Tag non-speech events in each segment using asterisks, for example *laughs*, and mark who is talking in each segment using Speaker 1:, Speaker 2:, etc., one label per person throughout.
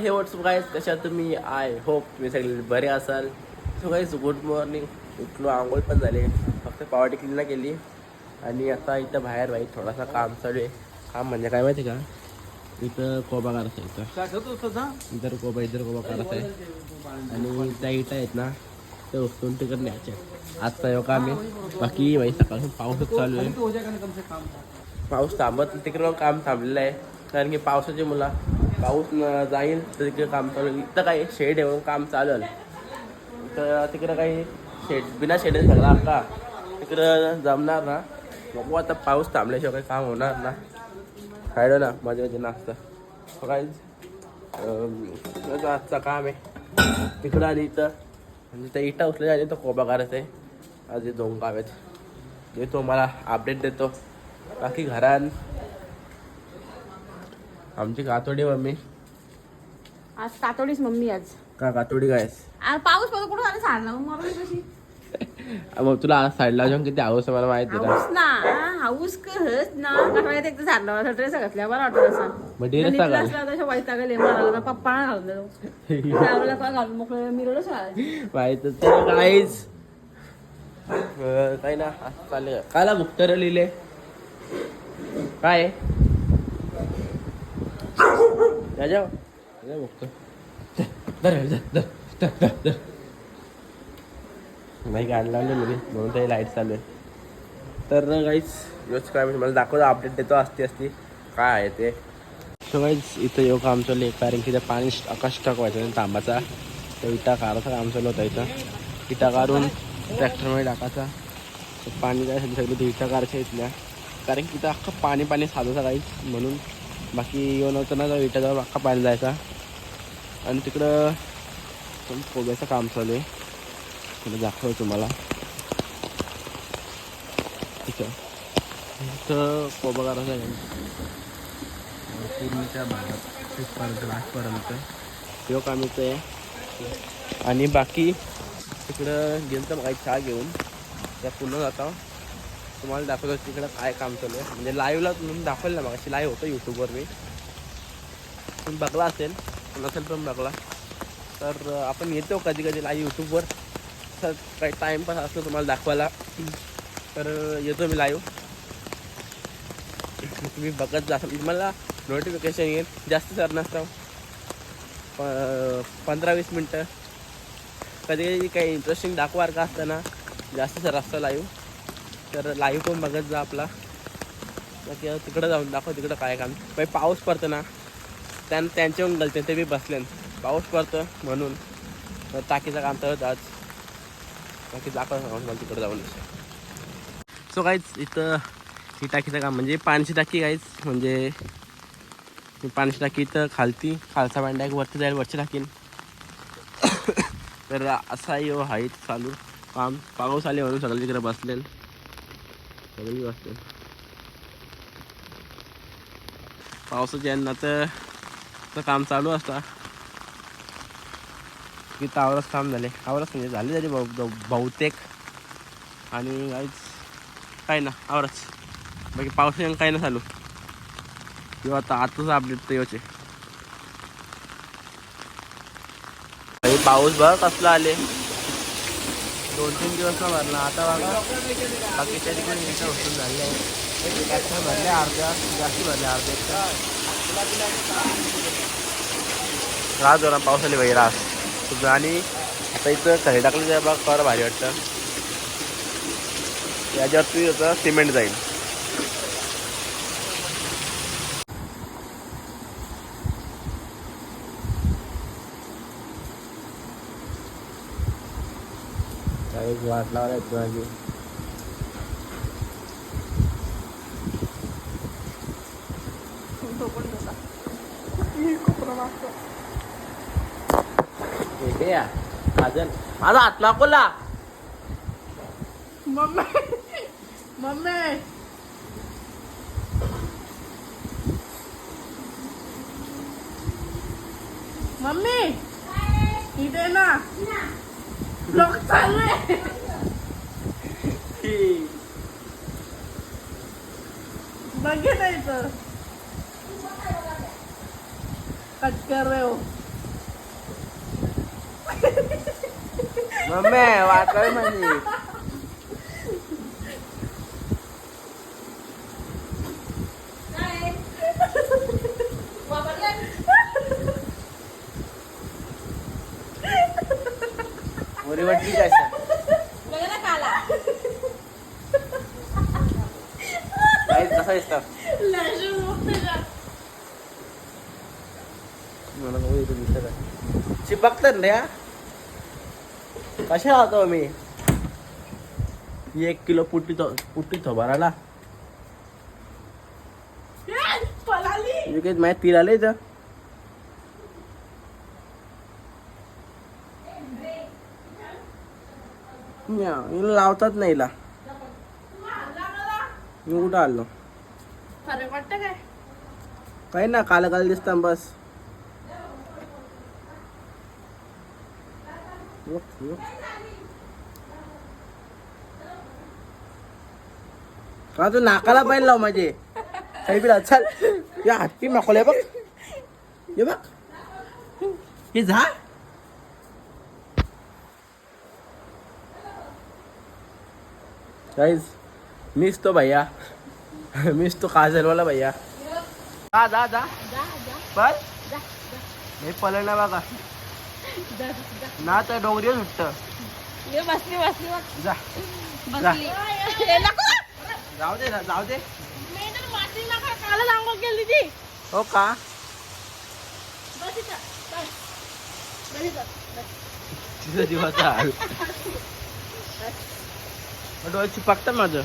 Speaker 1: हे WhatsApp guys कशा तुम्ही? आय होप तुम्ही सगळे बरे असाल. सो गाईज गुड मॉर्निंग उठलो आंघोळ पण झाले. फक्त पावर क्लीन नाही केली. आणि आता इथं बाहेर बाई थोडासा काम चालू आहे. काम म्हणजे काय माहिती का? इथं कोबा करायचा आहे इथं इधर कोबा इधर कोबा करायचा आहे. आणि त्या इटा आहेत ना ते उचलून तिकडे न्यायच्या आजचा यो काम आहे बाकी बाई सकाळपासून पाऊसच चालू आहे. पाऊस थांबत. तिकडे काम थांबलेलं आहे. कारण की पावसाची मुला पाऊस जाईल तर तिकडे काम चालू इथं काही शेड आहे म्हणून काम चालेल. तर तिकडं काही शेड बिना शेड सगळं अक्का तिकडं जमणार ना. बघू आता पाऊस थांबल्याशिवाय काही काम होणार ना. खायडो ना मजा मजा नाश्ता. काय आजचा काम आहे. तिकडं आणि इथं. म्हणजे त्या इटा उचलल्या आणि तो कोबा करत आहे. आज हे दोन काम आहेत. देतो मला अपडेट देतो. बाकी घरान आमची कातोडी मम्मी.
Speaker 2: आज कातोडीच मम्मी आज.
Speaker 1: का कातोडी काय?
Speaker 2: आज पाऊस पडतो कुठं झाला सांडला मग मरली कशी
Speaker 1: मग तुला आज साईडला जाऊन किती आवडस मला माहिती आहे
Speaker 2: हाऊस ना हाऊस कहच ना. कटवाळ्यात एकदा झाडला होता ड्रेस घातल्या बरं वाटत असा
Speaker 1: मग ड्रेस घाल?
Speaker 2: वाईट मला पप्पा घालून त्यावेळेला काय घालून मोकळं
Speaker 1: काहीच. ना चालेल काला मुक्तर लिहिले? काय? राजा नाही गाडी लावली मुली म्हणून तरी लाइट चालू आहे तर काहीच योच काय म्हणजे मला दाखवतो अपडेट देतो असती असती काय आहे ते सो काहीच इथं योग काम चालू आहे कारण की ते पाणी आकाश टाकवायचं तांबाचा तो इटा काढायचा काम चालू होता इथं इटा काढून ट्रॅक्टरमध्ये टाकायचा पाणी काय सगळी सगळी इटा काढायच्या इथल्या कारण की इथं अख्खं पाणी पाणी साधायचं काहीच म्हणून बाकी येऊन होतं ना इटाचा अख्खा पाणी जायचा. आणि तिकडं पण कोब्याचं काम चालू आहे. तुला दाखवतो तुम्हाला. इथं. कोबा करायचा आहे. पूर्णच्या भागात. तिथपर्यंत लास्टपर्यंत काम इथं आहे. आणि बाकी तिकडं गेलं तर काही चहा घेऊन. त्या पुन्हा जाता. तुम्हाला दाखवतो तिकडं काय काम चालू आहे. म्हणजे लाईव्हला तुम्ही दाखवलं ना मग लाईव्ह होतं यूट्यूबवर मी तुम्ही बघला असेल नसेल पण बघला. तर आपण येतो कधी कधी लाईव्ह यूट्यूबवर तर काही टाईमपास असतो तुम्हाला दाखवायला. तर येतो मी लाईव्ह तुम्ही बघत जा. तुम्हाला नोटिफिकेशन येईल. जास्त सर नसतं. प पंधरा वीस मिनटं. कधी कधी काही इंटरेस्टिंग दाखवार का असतं ना जास्त सर असतं लाईव्ह तर लाईव्ह पण बघत जा आपला. बाकी तिकडं जाऊन दाखव तिकडं काय काम. बाई पाऊस पडतो ना त्यां त्यांच्याहून येऊन गलते ते बी बसले पाऊस पडतं म्हणून. तर टाकीचं काम तर आज बाकी दाखव मला तिकडं जाऊन. सो काहीच इथं ही टाकीचं काम म्हणजे पाण्याची टाकी काहीच म्हणजे पाण्याची टाकी इथं खालती खालचा पाणी टाकी वरती जाईल वरची टाकीन. *coughs* तर असा यो हाईत चालू. काम पाऊस आले म्हणून सगळे तिकडे बसले सगळी बसले पावसाच्या यांना काम चालू असता की आवरच काम झाले आवरच म्हणजे झाले तरी बहुतेक आणि काहीच काय ना आवरच बाकी पावसाने काय ना चालू किंवा आता आताच अपडेट तर योचे पाऊस बघ कसला आले दोन तीन दिवस ना भरला? आता बघा. बाकीच्या ठिकाणी इथं वस्तू झाली आहे. ट्रॅक्टर भरले अर्ध्या जास्त भरले अर्ध्या राज ना पाऊस आली बाई रास आणि आता इथं खरी टाकलं जाय बघ फार भारी वाटतं. याच्यावरती होतं सिमेंट जाईल. काही वाट लावला माझी हे या काजल. माझा हात नाकोला
Speaker 2: मम्मी मम्मी. मम्मी इथे ना. ब्लॉग चालू आहे बघितलं रे हो.
Speaker 1: मम्मी वाचाय म्हणजे हा कशा राहतो मी एक किलो पुट्टी तो पुट्टी थोबाराला म्हणजे काही माहिती तीर आले हिला लावतात नाही हिला. मी कुठं आलो? काही ना काल काल दिसता बस. बघ. का तू नाकाला पाहिजे लाव माझे काही बिला चल या हत्ती माकोले बघ हे बघ हे झा गाइस मिस तो भैया मिस तो काजल वाला भैया जा जा जा पल हे पल ना बघा ना तर डोंगरी सुटत
Speaker 2: ये बसली बसली
Speaker 1: जा. जाऊ दे ना जाऊ दे
Speaker 2: आंघोळ केली ती
Speaker 1: हो का. तिथं जीवाचा हाल. डोळे चिपकतं माझं.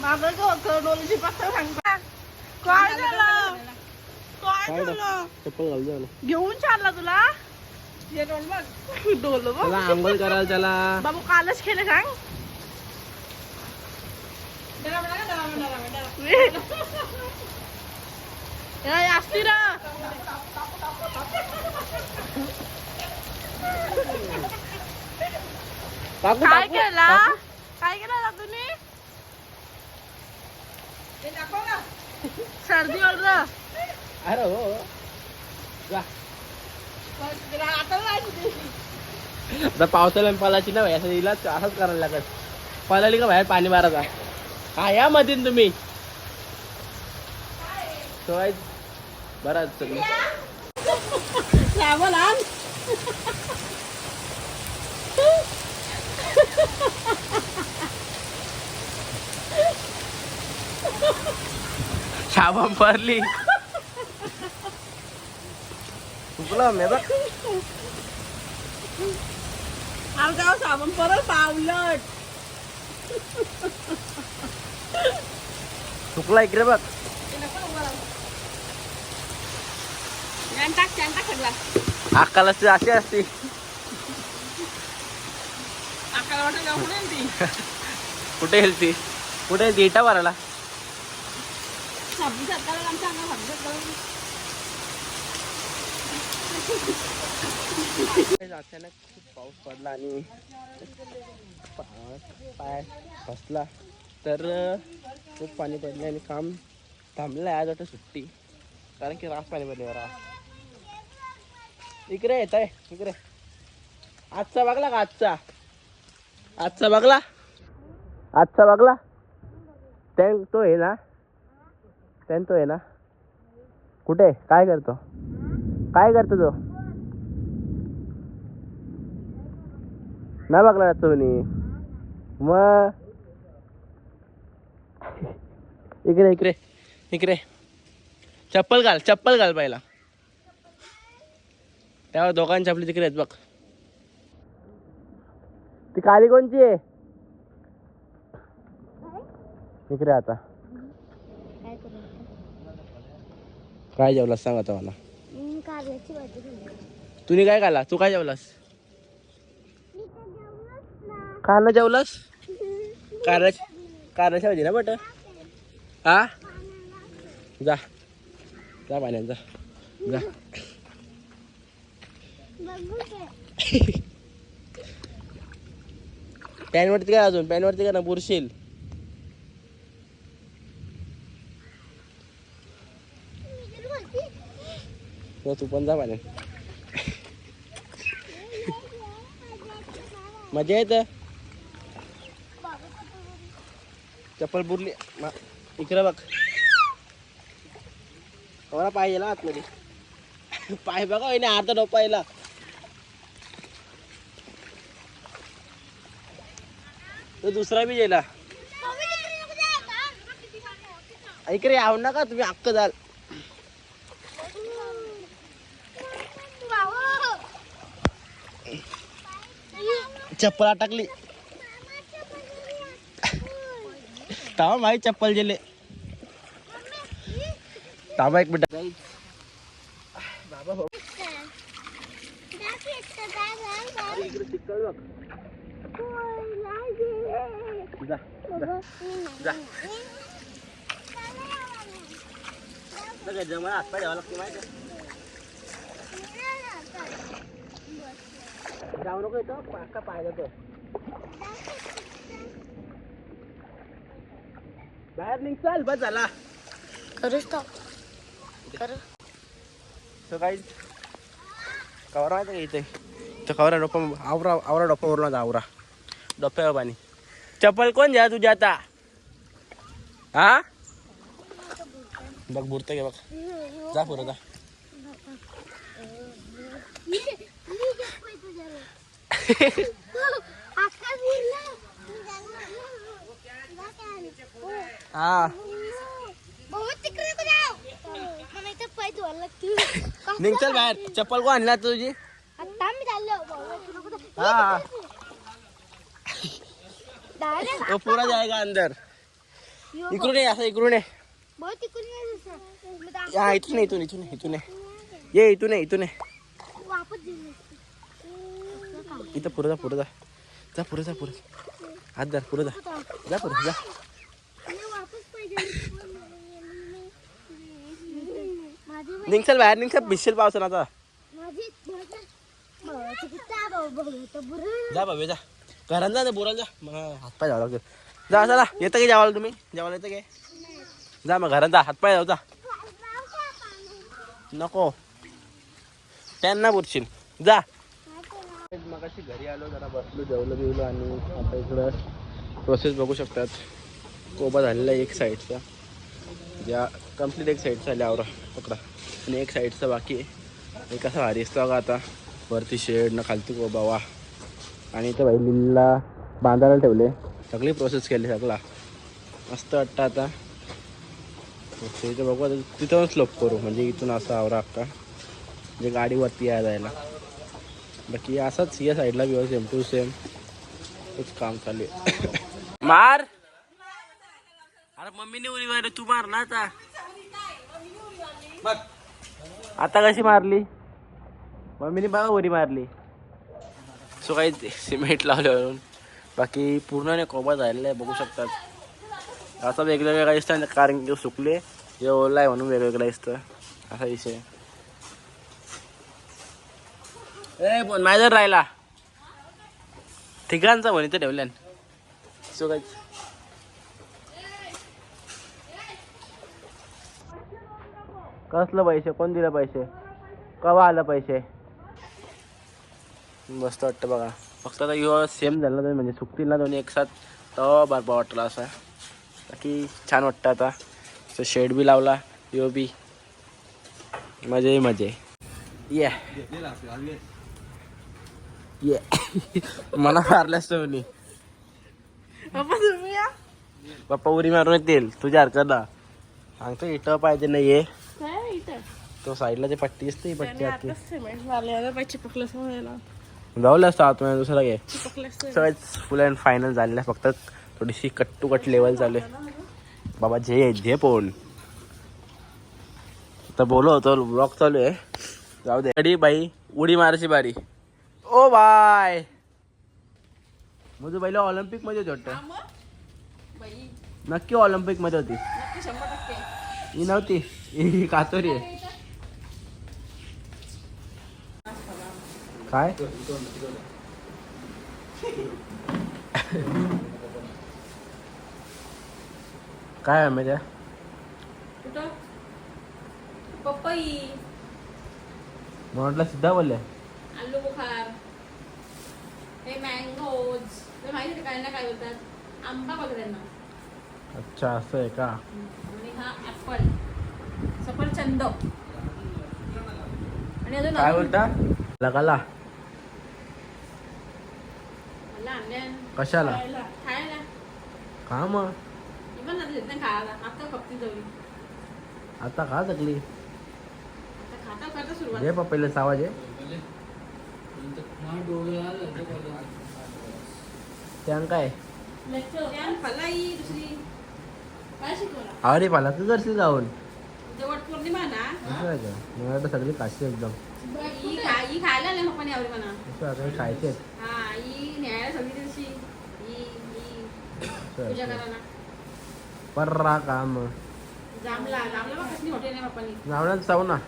Speaker 2: माझं तो डोलीची पत्ता सांगता काय झालं? काय
Speaker 1: काय
Speaker 2: झालं
Speaker 1: चप्पल घाल जाऊ
Speaker 2: घेऊन चालला तुला हे डोल बघ डोल बघ
Speaker 1: त्याला आंघोळ करायला त्याला
Speaker 2: बाबू कालच केलं सांग ए, असती ना
Speaker 1: काकू
Speaker 2: काय
Speaker 1: काकू,
Speaker 2: केला
Speaker 1: काकू.
Speaker 2: काय केलं ना तुम्ही सर्दी ओढ
Speaker 1: अरे हो. जा. आता पावसाला पलाची ना भाई असं इलाज असंच करायला लागत पलाली का बाहेर पाणी मारायचा हा या मधीन तुम्ही. शिवाय बरं सगळं
Speaker 2: साबण
Speaker 1: शाबा पडली. चुकलं मी बघ
Speaker 2: साबण परत पावलट.
Speaker 1: चुकला इकडे बघ. अक्काला अशी असती.
Speaker 2: जाऊन येईल ती
Speaker 1: कुठे कुठे इटा भरायला
Speaker 2: साबण सरकारला आमच्या अंगावर हात घातला.
Speaker 1: अचानक खूप पाऊस पडला आणि पाय फसला. तर खूप पाणी पडले आणि काम थांबलं आज वाटतं सुट्टी. कारण की रास पाणी पडले रास इकडे येत आहे इकडे. आजचा बघला का आजचा? आजचा बघला? आजचा बघला? टँक तो आहे ना? टँक तो आहे ना? कुठे? काय करतो? काय करतो तो? नाही बघला तुम्ही मग? इकडे इकडे. इकडे. चप्पल घाल चप्पल घाल पहिला. तेव्हा दोघांची चपली तिकडे आहेत बघ. ती काली कोणची आहे? इकडे आता. काय जेवलास सांग आता मला.
Speaker 2: कारल्याची भाजी.
Speaker 1: तुम्ही काय खाला तू काय जेवलास? काला जेवलास? कारल्या कारल्याच्या भाजी ना बट हा? जा. जा पाण्यात जा. जा. पॅनवरती *laughs* काय अजून? पॅनवरती काय ना बुरशील? हो, तू पण जा पाण्यात मजा येत. चप्पल बुरली इकडं बघ. कोणा पाहिजे ना आतमध्ये? पाय बघा वहिनी अर्धा डोपायला तो दुसरा बी गेला. इकडे आव नका तुम्ही हक्क जाल चप्पल अटकली तावा माही चप्पल गेले ताबा एक मिनिट। बाबा भाऊ इकडे चिकल बघ जा जा काय जमा हातपाय द्यावा लागते माहिती जाऊ नको येतो पाका पाहिलं तो बाहेर निघ चाल बस झाला. तो काही कवरा माहिती का इथे? तो कवरा डोपा आवरा आवरा डोपावरून आवरा. डोप्यावर पाणी. चप्पल कोण द्या तुझ्या आता? हा बघ बुरत घे बघ. जा पुरं जा. *laughs* हा. निघ चल बाहेर. चप्पल कोण आणला तुझी? हा. तो पुरा जाएगा अंदर. इकडून ये असं इकडून ये. हा इथून इथून इथून इथून ये. इथून इथून. इथं पुरं जा पुरं जा. जा पुरं जा पुरं हात जा पुरं जा. जा पुरं जा. निघशाल चल बाहेर निघशाल चल. पावसान आता. जा बाबे जा. घरात जा बोराला जा. मग हातपाय जावं लागेल. जा चला येतं की जेवायला तुम्ही? जेवायला येतं काय जा मग घरात जा हातपाय जाऊ जा. नको. त्यांना बुरशील. जा. मग घरी आलो जरा बसलो आणि आता इकडं प्रोसेस बघू शकतात. कोबा झालेला आहे एक साईडचा ज्या कंप्लीट एक साईडचा आल्या आवरा पकडा. आणि एक साईडचा बाकी आहे. एक असा भारी असतो आता. वरती शेड ना खालती कोबा वा. आणि इथं भाई लिल्ला बांधायला ठेवले. सगळी प्रोसेस केली सगळा. मस्त वाटतं आता. इथं बघू आता. तिथं स्लोप करू. म्हणजे इथून असा आवरा अक्का म्हणजे गाडीवरती यायला जायला. बाकी असंच या साईडला बी सेम टू सेम तेच काम चालू आहे. मार! अरे मम्मीने उडी मारली तू मार ना आता. आता कशी मारली? मम्मीने बघा उडी मारली. सो काही सिमेंट लावल्यावरून. बाकी पूर्ण कोबा झालेला आहे बघू शकतात. असं वेगवेगळं काही दिसतं कारण की सुकले. हे ओला आहे म्हणून वेगवेगळं दिसतं असा विषय ए पण माझ्या राहिला. ठिकाणचा म्हणे तर ठेवल्यान. सो कसलं पैसे? कोण दिलं पैसे? कवा आलं पैसे? मस्त वाटतं बघा. फक्त आता ह्यो सेम झालं ना म्हणजे सुकतील ना दोन्ही एक साथ तेव्हा बरं वाटला असा. बाकी छान वाटतं आता. तो शेड बी लावला यो बी. मजे मजे. या yeah. मला मारल्यास तुम्ही. पप्पा उरी मारून येतील. तुझ्या हरकत ना सांगतो इथं पाहिजे नाही तो साईडला ते पट्टी असते पट्टी जाऊला असतो आतमध्ये दुसरा घे. सगळ्याच फुल अँड फायनल झालेलं फक्त थोडीशी कट टू कट लेवल चालू आहे. बाबा झे झे पोन तर बोलो होतो ब्लॉक चालू आहे. जाऊ दे. अडी बाई? उडी मारायची बारी. ओ बाय मग पहिला ऑलिम्पिकमध्ये होती. वाटतं नक्की ऑलिम्पिकमध्ये होती ही नव्हती. ही कातोरी आहे. काय? काय आहे म्हणजे
Speaker 2: पपई.
Speaker 1: म्हटलं सिद्धा बोलले.
Speaker 2: आलू बुखार. हे मँगोज ते माहिती काय ना काय बोलतात? आंबा बघ त्यांना.
Speaker 1: अच्छा असं आहे का?
Speaker 2: आणि हा ऍपल सफरचंद आणि अजून
Speaker 1: काय बोलता? लगाला.
Speaker 2: मला
Speaker 1: कशाला?
Speaker 2: खायला.
Speaker 1: का मग.
Speaker 2: आता खायला. आता जाऊ
Speaker 1: आता का जगली
Speaker 2: आता खाता
Speaker 1: पप्पाला सावाज आहे
Speaker 2: त्यान काय?
Speaker 1: अरे पाला तू जरशी जाऊन.
Speaker 2: पौर्णिमा
Speaker 1: मला वाटतं सगळी काशी एकदम.
Speaker 2: ही ही
Speaker 1: खायचे
Speaker 2: हा ही ही ही.
Speaker 1: पर्रा काम.
Speaker 2: जामला
Speaker 1: जाऊ ना.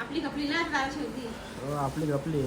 Speaker 2: आपली कपली ना दारा शेवटी.
Speaker 1: हो, आपली गपली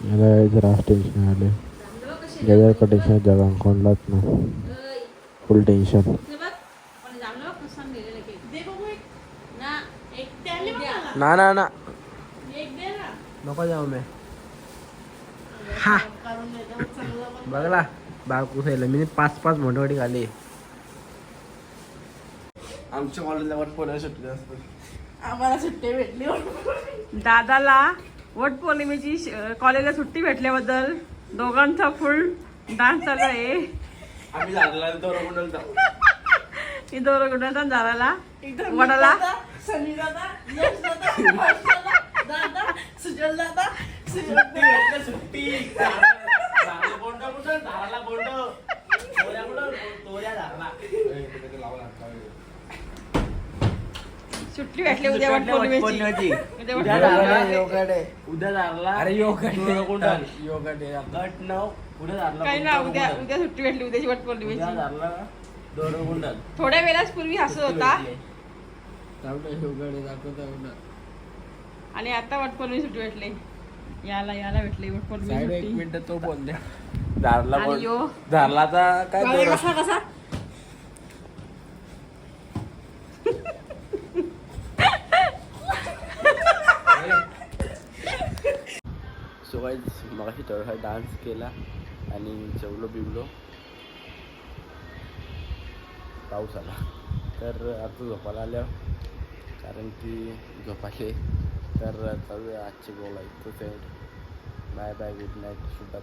Speaker 3: मला जरा टेन्शन आले गजर टेन्शन जगा कोणलाच ना फुल टेन्शन
Speaker 2: ना.
Speaker 1: ना ना ना.
Speaker 2: एक दे ना.
Speaker 1: नको जाऊ मी. हा. बघला. बाळ कुसायला मी पाच पाच मोठे खाली. आमच्या कॉलेजला वर पोराला सुट्टी
Speaker 2: आम्हाला सुट्टी भेटली. दादाला वट पौर्णिमेची कॉलेजला सुट्टी भेटल्याबद्दल दोघांचा फुल डान्स चालू आहे. ही दोघं गुणाचा झाडाला. वडाला.
Speaker 1: सुट्टी *laughs* भेटली सुट्टी झाडाला बोंड कुठं झाडाला बोंड तोऱ्या कुठं तोऱ्या झाडाला
Speaker 2: सुट्टी भेटली उद्या वट पौर्णिमेची उद्या वट
Speaker 1: उद्या. झाला उद्या झाला अरे योगा योगा डे गट नऊ. उद्या झाला
Speaker 2: काही ना उद्या उद्या सुट्टी भेटली उद्याची वट
Speaker 1: उद्या
Speaker 2: पौर्णिमेची
Speaker 1: झाला दोरगुंडल
Speaker 2: थोड्या वेळाच पूर्वी हसत होता. आणि आता वट पौर्णिमे सुट्टी भेटली. याला याला भेटली वट पौर्णिमे सुट्टी.
Speaker 1: मिनिट तो बोल द्या झारला
Speaker 2: आणि यो.
Speaker 1: झारलाचा काय
Speaker 2: कसा कसा
Speaker 1: सो काही मगाशी थोडासा डान्स केला आणि जेवलो बिवलो. पाऊस आला. तर आता झोपायला आल्यावर कारण की झोपाले तर चालू आहे आजची बोला इथं बाय बाय गुड नाईट शुभ